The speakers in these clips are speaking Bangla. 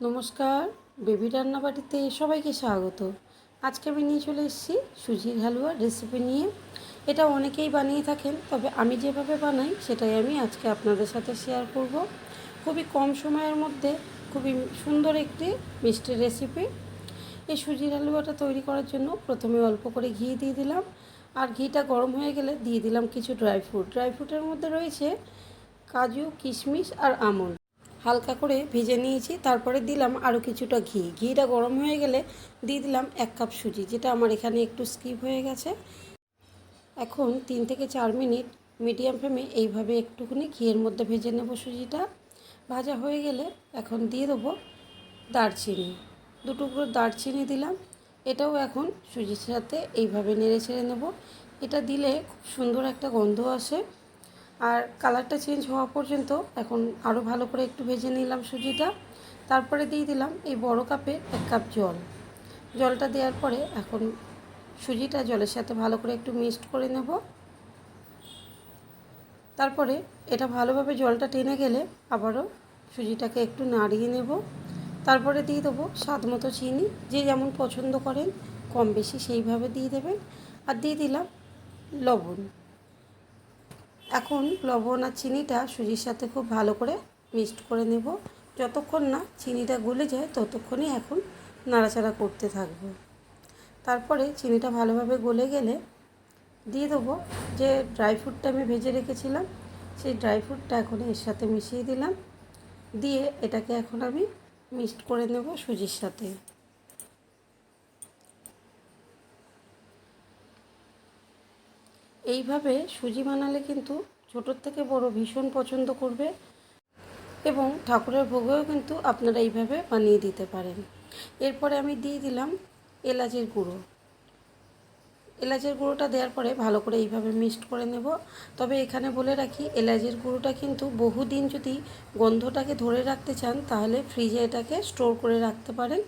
নমস্কার, বেবি রান্নাবাড়িতে সবাইকে স্বাগত। আজকে আমি নিয়ে চলে এসেছি সুজির হালুয়ার রেসিপি নিয়ে। এটা অনেকেই বানিয়ে থাকেন, তবে আমি যেভাবে বানাই সেটাই আমি আজকে আপনাদের সাথে শেয়ার করব। খুবই কম সময়ের মধ্যে খুবই সুন্দর একটি মিষ্টি রেসিপি এই সুজির হালুয়াটা তৈরি করার জন্য প্রথমে অল্প করে ঘি দিয়ে দিলাম। আর ঘিটা গরম হয়ে গেলে দিয়ে দিলাম কিছু ড্রাই ফ্রুট ড্রাই ফ্রুটের মধ্যে রয়েছে কাজু, কিশমিশ আর আমন্ড। হালকা করে ভেজে নিয়েছি, তারপরে দিলাম আরও কিছুটা ঘি। ঘিটা গরম হয়ে গেলে দিয়ে দিলাম এক কাপ সুজি, যেটা আমার এখানে একটু স্কিপ হয়ে গেছে। এখন তিন থেকে চার মিনিট মিডিয়াম ফ্লেমে এইভাবে একটুখানি ঘিয়ের মধ্যে ভেজে নেব সুজিটা। ভাজা হয়ে গেলে এখন দিয়ে দেবো দারচিনি। দু টুকরো দারচিনি দিলাম, এটাও এখন সুজির সাথে এইভাবে নেড়ে ছেড়ে নেব। এটা দিলে খুব সুন্দর একটা গন্ধ আসে। আর কালারটা চেঞ্জ হওয়া পর্যন্ত এখন আরও ভালো করে একটু ভেজে নিলাম সুজিটা। তারপরে দিয়ে দিলাম এই বড় কাপে এক কাপ জল। জলটা দেওয়ার পরে এখন সুজিটা জলের সাথে ভালো করে একটু মিক্সড করে নেব। তারপরে এটা ভালোভাবে জলটা টেনে গেলে আবারও সুজিটাকে একটু নাড়িয়ে নেব। তারপরে দিয়ে দেবো স্বাদ মতো চিনি। যে যেমন পছন্দ করেন, কম বেশি সেইভাবে দিয়ে দেবেন। আর দিয়ে দিলাম লবণ। এখন লবণ আর চিনিটা সুজির সাথে খুব ভালো করে মিক্সড করে নেব। যতক্ষণ না চিনিটা গলে যায়, ততক্ষণই এখন নাড়াচাড়া করতে থাকব। তারপরে চিনিটা ভালোভাবে গলে গেলে দিয়ে দেবো যে ড্রাই ফ্রুটটা আমি ভেজে রেখেছিলাম, সেই ড্রাই ফ্রুটটা এখন এর সাথে মিশিয়ে দিলাম। দিয়ে এটাকে এখন আমি মিক্সড করে নেব সুজির সাথে। এইভাবে সুজি বানালে কিন্তু ছোটোর থেকে বড় ভীষণ পছন্দ করবে এবং ঠাকুরের ভোগেও কিন্তু আপনারা এইভাবে বানিয়ে দিতে পারেন। এরপরে আমি দিয়ে দিলাম এলাচের গুঁড়ো। এলাচের গুঁড়োটা দেওয়ার পরে ভালো করে এইভাবে মিক্সড করে নেব। তবে এখানে বলে রাখি, এলাচের গুঁড়োটা কিন্তু বহুদিন যদি গন্ধটাকে ধরে রাখতে চান, তাহলে ফ্রিজে এটাকে স্টোর করে রাখতে পারেন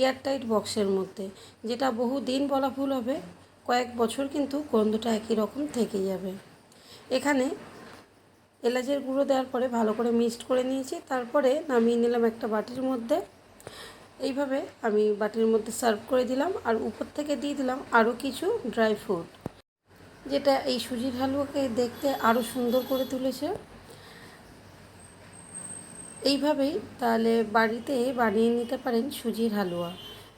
এয়ারটাইট বক্সের মধ্যে, যেটা বহু দিন বলা ভুল হবে। কয়েক বছর কিন্তু গন্ধটা একই রকম থেকে যাবে। এখানে এলাচের গুঁড়ো দেওয়ার পরে ভালো করে মিক্সড করে নিয়েছি, তারপরে নামিয়ে নিলাম একটা বাটির মধ্যে। এইভাবে আমি বাটির মধ্যে সার্ভ করে দিলাম আর উপর থেকে দিয়ে দিলাম আরও কিছু ড্রাই ফ্রুট, যেটা এই সুজির হালুয়াকে দেখতে আরও সুন্দর করে তুলেছে। এইভাবেই তাহলে বাড়িতে বানিয়ে নিতে পারেন সুজির হালুয়া।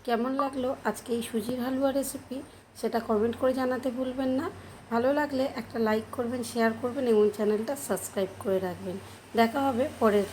কেমন লাগল আজকে এই সুজির হালুয়া রেসিপি? সেটা কমেন্ট করে জানাতে ভুলবেন না। ভালো লাগলে একটা লাইক করবেন শেয়ার করবেন এবং চ্যানেলটা সাবস্ক্রাইব করে রাখবেন। দেখা হবে পরের